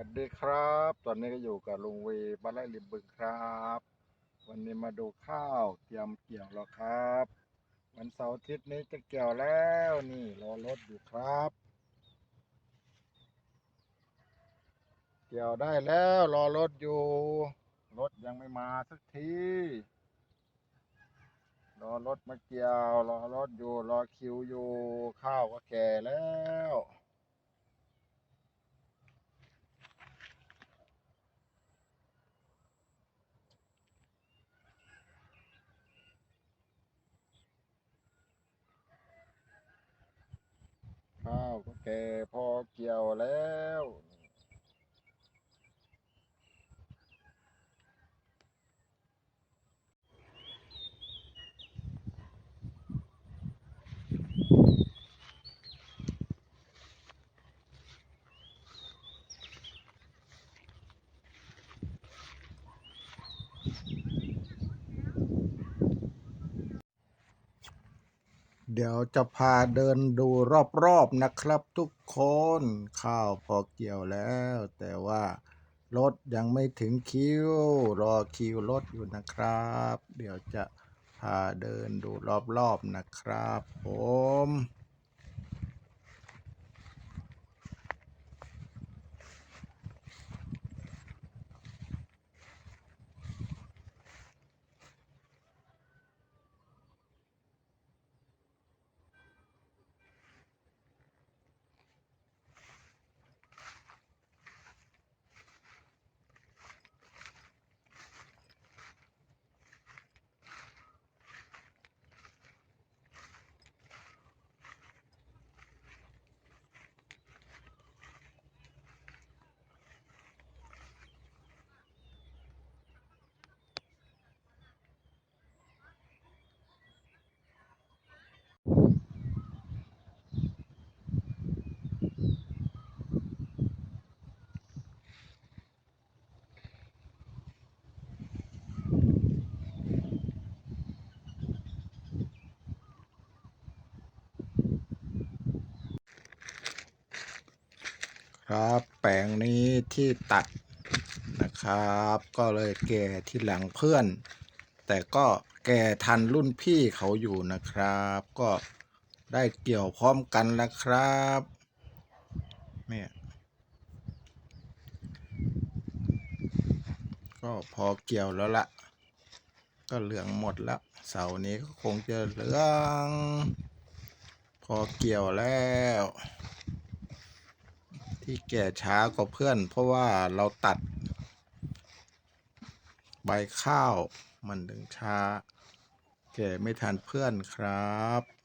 วัสดีครับ ตอนนี้ก็อยู่กับลุงเวบ้านไร่ริมบึงครับ วันนี้มาดูข้าวเตรียมเกี่ยวแล้วครับ วันเสาร์อาทิตย์นี้จะเกี่ยวแล้วนี่รอรถอยู่ครับ เกี่ยวได้แล้วรอรถอยู่ รถยังไม่มาสักทีรอรถมาเกี่ยวรอรถอยู่รอคิวอยู่ ข้าวก็แก่แล้ว แก่พอเกี่ยวแล้ว เดี๋ยวจะพาเดินดูรอบๆนะครับทุกคนข้าวพอเกี่ยวแล้ว แต่ว่ารถยังไม่ถึงคิว รอคิวรถอยู่นะครับ เดี๋ยวจะพาเดินดูรอบๆนะครับ ผม ครับแปลงนี้ที่ตัดนะครับ ก็เลยแก่ที่หลังเพื่อน แต่ก็แก่ทันรุ่นพี่เขาอยู่นะครับ ก็ได้เกี่ยวพร้อมกันแล้วครับเนี่ยก็พอเกี่ยวแล้วละก็เหลืองหมดแล้วเสานี้ก็คงจะเหลือง พอเกี่ยวแล้ว ที่แก่ช้ากว่าเพื่อน เพราะว่าเราตัด ใบข้าวมันถึงช้า แก่ไม่ทันเพื่อนครับ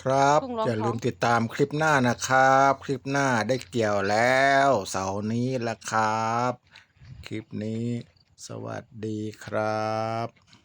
ครับกุ้งร้องอย่าลืมท้องติดตามคลิปหน้านะครับ คลิปหน้าได้เกี่ยวแล้ว เสาร์นี้ละครับ คลิปนี้ สวัสดีครับ